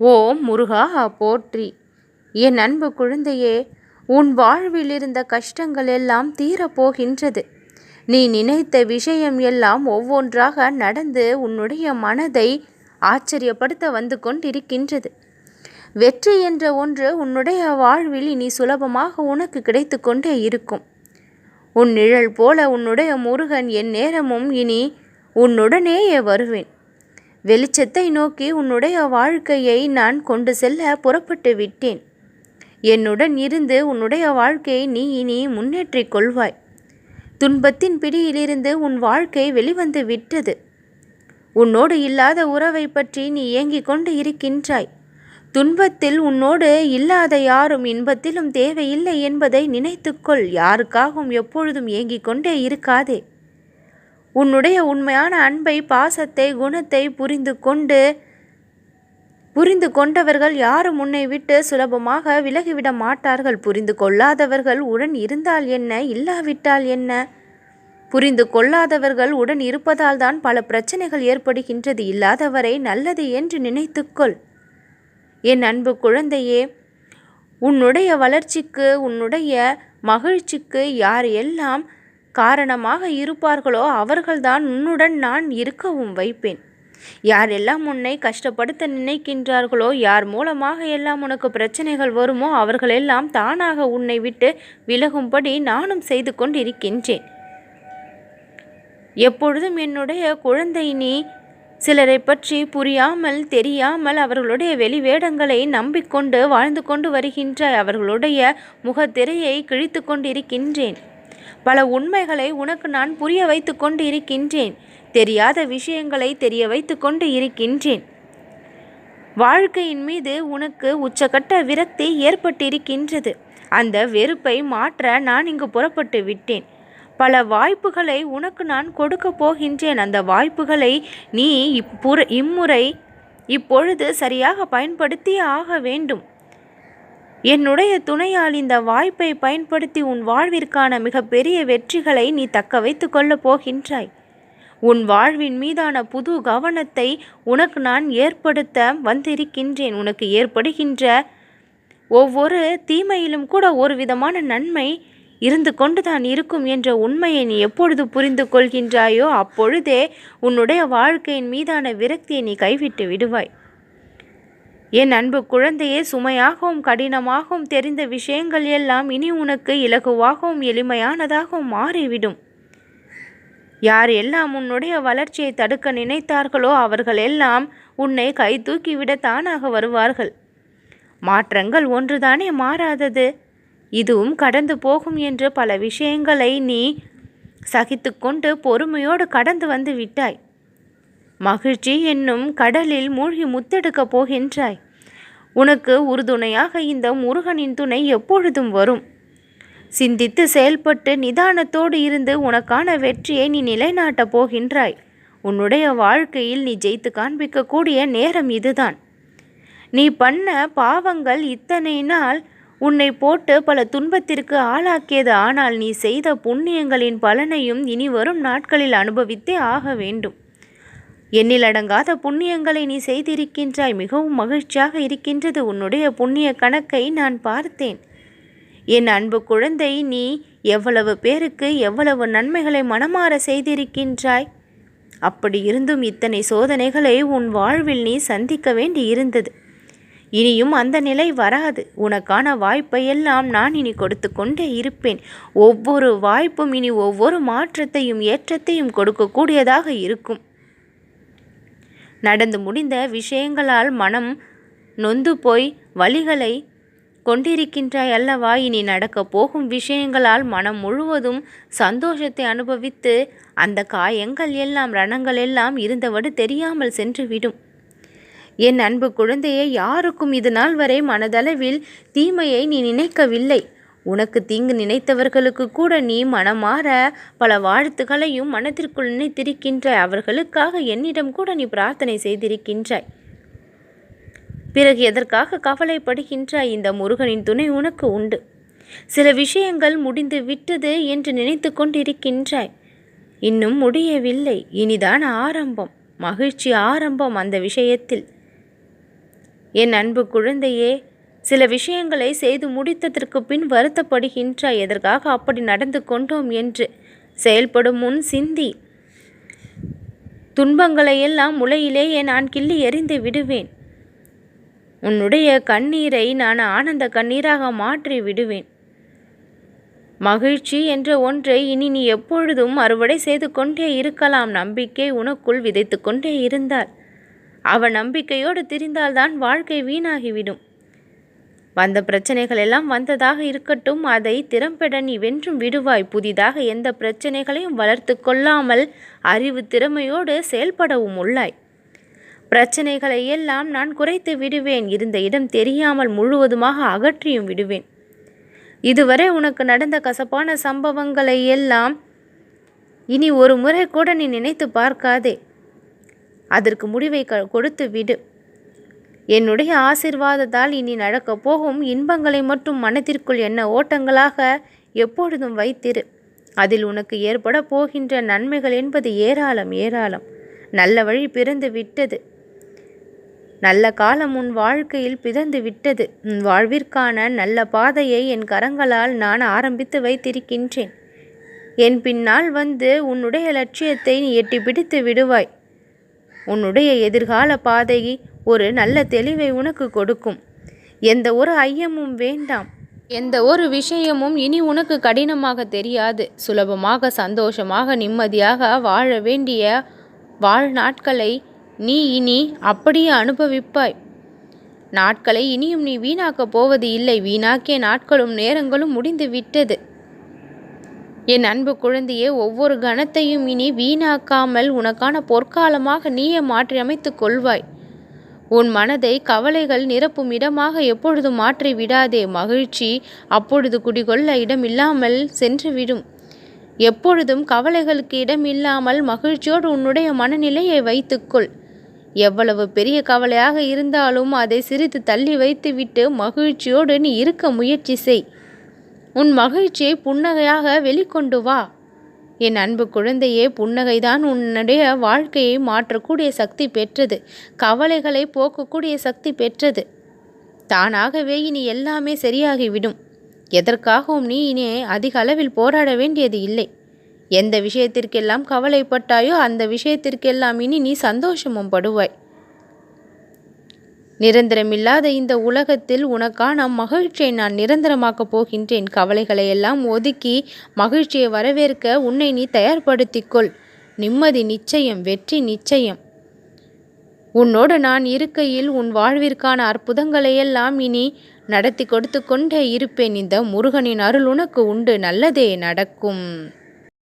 ஓம் முருகா போற்றி. என் அன்பு குழந்தையே உன் வாழ்வில் இருந்த கஷ்டங்கள் எல்லாம் தீரப்போகின்றது நீ நினைத்த விஷயம் எல்லாம் ஒவ்வொன்றாக நடந்து உன்னுடைய மனதை ஆச்சரியப்படுத்த வந்து கொண்டிருக்கின்றது. வெற்றி என்ற ஒன்று உன்னுடைய வாழ்வில் இனி சுலபமாக உனக்கு கிடைத்து கொண்டே இருக்கும். உன் நிழல் போல உன்னுடைய முருகன் என் நேரமும் இனி உன்னுடனேயே வருவேன். வெளிச்சத்தை நோக்கி உன்னுடைய வாழ்க்கையை நான் கொண்டு செல்ல புறப்பட்டு விட்டேன். என்னுடன் இருந்து உன்னுடைய வாழ்க்கையை நீ இனி முன்னேற்றிக் கொள்வாய். துன்பத்தின் பிடியிலிருந்து உன் வாழ்க்கை வெளிவந்து விட்டது. உன்னோடு இல்லாத உறவை பற்றி நீ ஏங்கிக் கொண்டு இருக்கின்றாய். துன்பத்தில் உன்னோடு இல்லாத யாரும் இன்பத்திலும் தேவையில்லை என்பதை நினைத்துக்கொள் யாருக்காகவும் எப்பொழுதும் ஏங்கிக் கொண்டே இருக்காதே. உன்னுடைய உண்மையான அன்பை பாசத்தை குணத்தை புரிந்து கொண்டு புரிந்து கொண்டவர்கள் யாரும் உன்னை விட்டு சுலபமாக விலகிவிட மாட்டார்கள். புரிந்து கொள்ளாதவர்கள் உடன் இருந்தால் என்ன? இல்லாவிட்டால் என்ன? புரிந்து கொள்ளாதவர்கள் உடன் இருப்பதால் தான் பல பிரச்சனைகள் ஏற்படுகின்றது. இல்லாதவரை நல்லது என்று நினைத்துக்கொள். என் அன்பு குழந்தையே உன்னுடைய வளர்ச்சிக்கு உன்னுடைய மகிழ்ச்சிக்கு யார் எல்லாம் காரணமாக இருப்பார்களோ அவர்கள்தான் உன்னுடன் நான் இருக்கவும் வைப்பேன். யாரெல்லாம் உன்னை கஷ்டப்படுத்த நினைக்கின்றார்களோ யார் மூலமாக எல்லாம் உனக்கு பிரச்சனைகள் வருமோ அவர்களெல்லாம் தானாக உன்னை விட்டு விலகும்படி நானும் செய்து கொண்டிருக்கின்றேன். எப்பொழுதும் என்னுடைய குழந்தை நீ சிலரை பற்றி புரியாமல் தெரியாமல் அவர்களுடைய வெளிவேடங்களை நம்பிக்கொண்டு வாழ்ந்து கொண்டு வருகின்ற அவர்களுடைய முகத்திரையை கிழித்து கொண்டிருக்கின்றேன். பல உண்மைகளை உனக்கு நான் புரிய வைத்து கொண்டு இருக்கின்றேன். தெரியாத விஷயங்களை தெரிய வைத்து கொண்டு இருக்கின்றேன். வாழ்க்கையின் மீது உனக்கு உச்சகட்ட விரக்தி ஏற்பட்டிருக்கின்றது. அந்த வெறுப்பை மாற்ற நான் இங்கு புறப்பட்டு விட்டேன். பல வாய்ப்புகளை உனக்கு நான் கொடுக்க போகின்றேன். அந்த வாய்ப்புகளை நீ இப்புற இம்முறை இப்பொழுது சரியாக பயன்படுத்தியே ஆக வேண்டும். என்னுடைய துணையால் இந்த வாய்ப்பை பயன்படுத்தி உன் வாழ்விற்கான மிகப்பெரிய வெற்றிகளை நீ தக்க வைத்து கொள்ளப் போகின்றாய். உன் வாழ்வின் மீதான புது கவனத்தை உனக்கு நான் ஏற்படுத்த வந்திருக்கின்றேன். உனக்கு ஏற்படுகின்ற ஒவ்வொரு தீமையிலும் கூட ஒரு விதமான நன்மை இருந்து கொண்டுதான் இருக்கும் என்ற உண்மையை நீ எப்பொழுது புரிந்து கொள்கின்றாயோ அப்பொழுதே உன்னுடைய வாழ்க்கையின் மீதான விரக்தியை நீ கைவிட்டு விடுவாய். என் அன்பு குழந்தையே சுமையாகவும் கடினமாகவும் தெரிந்த விஷயங்கள் எல்லாம் இனி உனக்கு இலகுவாகவும் எளிமையானதாகவும் மாறிவிடும். யார் எல்லாம் உன்னுடைய வளர்ச்சியை தடுக்க நினைத்தார்களோ அவர்கள் எல்லாம் உன்னை கை தூக்கிவிட தானாக வருவார்கள். மாற்றங்கள் ஒன்றுதானே மாறாதது. இதுவும் கடந்து போகும் என்று பல விஷயங்களை நீ சகித்து கொண்டு பொறுமையோடு கடந்து வந்து விட்டாய். மகிழ்ச்சி என்னும் கடலில் மூழ்கி முத்தெடுக்கப் போகின்றாய். உனக்கு உறுதுணையாக இந்த முருகனின் துணை எப்பொழுதும் வரும். சிந்தித்து செயல்பட்டு நிதானத்தோடு இருந்து உனக்கான வெற்றியை நீ நிலைநாட்டப் போகின்றாய். உன்னுடைய வாழ்க்கையில் நீ ஜெயித்து காண்பிக்கக்கூடிய நேரம் இதுதான். நீ பண்ண பாவங்கள் இத்தனை நாள் உன்னை போட்டு பல துன்பத்திற்கு ஆளாக்கியது ஆனால் நீ செய்த புண்ணியங்களின் பலனையும் இனி வரும் நாட்களில் அனுபவித்தே ஆக வேண்டும். எண்ணிலடங்காத புண்ணியங்களை நீ செய்திருக்கின்றாய் மிகவும் மகிழ்ச்சியாக இருக்கின்றது. உன்னுடைய புண்ணிய கணக்கை நான் பார்த்தேன். என் அன்பு குழந்தை நீ எவ்வளவு பேருக்கு எவ்வளவு நன்மைகளை மனமாற செய்திருக்கின்றாய்? அப்படி இருந்தும் இத்தனை சோதனைகளை உன் வாழ்வில் நீ சந்திக்க வேண்டி இருந்தது இனியும் அந்த நிலை வராது. உனக்கான வாய்ப்பையெல்லாம் நான் இனி கொடுத்து கொண்டே இருப்பேன். ஒவ்வொரு வாய்ப்பும் இனி ஒவ்வொரு மாற்றத்தையும் ஏற்றத்தையும் கொடுக்கக்கூடியதாக இருக்கும். நடந்து முடிந்த விஷயங்களால் மனம் நொந்து போய் வழிகளை கொண்டிருக்கின்றாய் அல்லவா? இனி நடக்கப் போகும் விஷயங்களால் மனம் முழுவதும் சந்தோஷத்தை அனுபவித்து அந்த காயங்கள் எல்லாம் ரணங்கள் எல்லாம் இருந்தவடு தெரியாமல் சென்றுவிடும். என் அன்பு குழந்தையை யாருக்கும் இது நாள் வரை மனதளவில் தீமையை நீ நினைக்கவில்லை. உனக்கு தீங்கு நினைத்தவர்களுக்கு கூட நீ மனமாற பல வாழ்த்துக்களையும் மனத்திற்குள் நினைத்திருக்கின்றாய் அவர்களுக்காக என்னிடம் கூட நீ பிரார்த்தனை செய்திருக்கின்றாய். பிறகு எதற்காக கவலைப்படுகின்றாய் இந்த முருகனின் துணை உனக்கு உண்டு. சில விஷயங்கள் முடிந்து விட்டது என்று நினைத்து கொண்டிருக்கின்றாய். இன்னும் முடியவில்லை. இனிதான் ஆரம்பம். மகிழ்ச்சி ஆரம்பம் அந்த விஷயத்தில். என் அன்பு குழந்தையே சில விஷயங்களை செய்து முடித்ததற்கு பின் வருத்தப்படுகின்றாய் எதற்காக அப்படி நடந்து கொண்டோம் என்று செயல்படும் முன் சிந்தி துன்பங்களை எல்லாம் முளையிலேயே நான் கிள்ளி எறிந்து விடுவேன். உன்னுடைய கண்ணீரை நான் ஆனந்த கண்ணீராக மாற்றி விடுவேன். மகிழ்ச்சி என்ற ஒன்றை இனி நீ எப்பொழுதும் அறுவடை செய்து கொண்டே இருக்கலாம். நம்பிக்கை உனக்குள் விதைத்து கொண்டே இருந்தால் அவ நம்பிக்கையோடு திரிந்தால்தான் வாழ்க்கை வீணாகிவிடும். வந்த பிரச்சனைகள் எல்லாம் வந்ததாக இருக்கட்டும் அதை திறம்பட நீ வென்றும் விடுவாய். புதிதாக எந்த பிரச்சனைகளையும் வளர்த்து கொள்ளாமல் அறிவு திறமையோடு செயல்படவும் உள்ளாய். பிரச்சனைகளை எல்லாம் நான் குறைத்து விடுவேன். இருந்த இடம் தெரியாமல் முழுவதுமாக அகற்றியும் விடுவேன். இதுவரை உனக்கு நடந்த கசப்பான சம்பவங்களை எல்லாம் இனி ஒரு முறை கூட நீ நினைத்து பார்க்காதே. அதற்கு முடிவை க கொடுத்து விடு. என்னுடைய ஆசிர்வாதத்தால் இனி நடக்கப் போகும் இன்பங்களை மட்டும் மனத்திற்குள் என்ன ஓட்டங்களாக எப்பொழுதும் வைத்திரு. அதில் உனக்கு ஏற்பட போகின்ற நன்மைகள் என்பது ஏராளம் ஏராளம். நல்ல வழி பிறந்து விட்டது. நல்ல காலம் உன் வாழ்க்கையில் பிதந்து விட்டது. உன் வாழ்விற்கான நல்ல பாதையை என் கரங்களால் நான் ஆரம்பித்து வைத்திருக்கின்றேன். என் பின்னால் வந்து உன்னுடைய லட்சியத்தை நீ எட்டி பிடித்து விடுவாய். உன்னுடைய எதிர்கால பாதை ஒரு நல்ல தெளிவை உனக்கு கொடுக்கும். எந்த ஒரு ஐயமும் வேண்டாம். எந்த ஒரு விஷயமும் இனி உனக்கு கடினமாக தெரியாது. சுலபமாக சந்தோஷமாக நிம்மதியாக வாழ வேண்டிய வாழ்நாட்களை நீ இனி அப்படியே அனுபவிப்பாய். நாட்களை இனியும் நீ வீணாக்கப் போவது இல்லை. வீணாக்கிய நாட்களும் நேரங்களும் முடிந்து விட்டது. என் அன்பு குழந்தையே ஒவ்வொரு கணத்தையும் இனி வீணாக்காமல் உனக்கான பொற்காலமாக நீயே மாற்றியமைத்துக் கொள்வாய். உன் மனதை கவலைகள் நிரப்பும் இடமாக எப்பொழுதும் மாற்றி விடாதே. மகிழ்ச்சி அப்பொழுது குடிகொள்ள இடமில்லாமல் சென்றுவிடும். எப்பொழுதும் கவலைகளுக்கு இடமில்லாமல் மகிழ்ச்சியோடு உன்னுடைய மனநிலையை வைத்துக்கொள். எவ்வளவு பெரிய கவலையாக இருந்தாலும் அதை சிரித்து தள்ளி வைத்துவிட்டு மகிழ்ச்சியோடு நீ இருக்க முயற்சி செய். உன் மகிழ்ச்சியை புன்னகையாக வெளிக்கொண்டு வா. என் அன்பு குழந்தையே புன்னகைதான் உன்னுடைய வாழ்க்கையை மாற்றக்கூடிய சக்தி பெற்றது. கவலைகளை போக்கக்கூடிய சக்தி பெற்றது. தானாகவே இனி எல்லாமே சரியாகிவிடும். எதற்காகவும் நீ இனி அதிக அளவில் போராட வேண்டியது இல்லை. எந்த விஷயத்திற்கெல்லாம் கவலைப்பட்டாயோ அந்த விஷயத்திற்கெல்லாம் இனி நீ சந்தோஷமும் படுவாய். நிரந்தரமில்லாத இந்த உலகத்தில் உனக்கான மகிழ்ச்சியை நான் நிரந்தரமாக்கப் போகின்றேன். கவலைகளை எல்லாம் ஒதுக்கி மகிழ்ச்சியை வரவேற்க உன்னை நீ தயார்படுத்திக்கொள். நிம்மதி நிச்சயம் வெற்றி நிச்சயம். உன்னோடு நான் இருக்கையில் உன் வாழ்விற்கான அற்புதங்களையெல்லாம் இனி நடத்தி கொடுத்து கொண்டே இருப்பேன். இந்த முருகனின் அருள் உனக்கு உண்டு. நல்லதே நடக்கும்.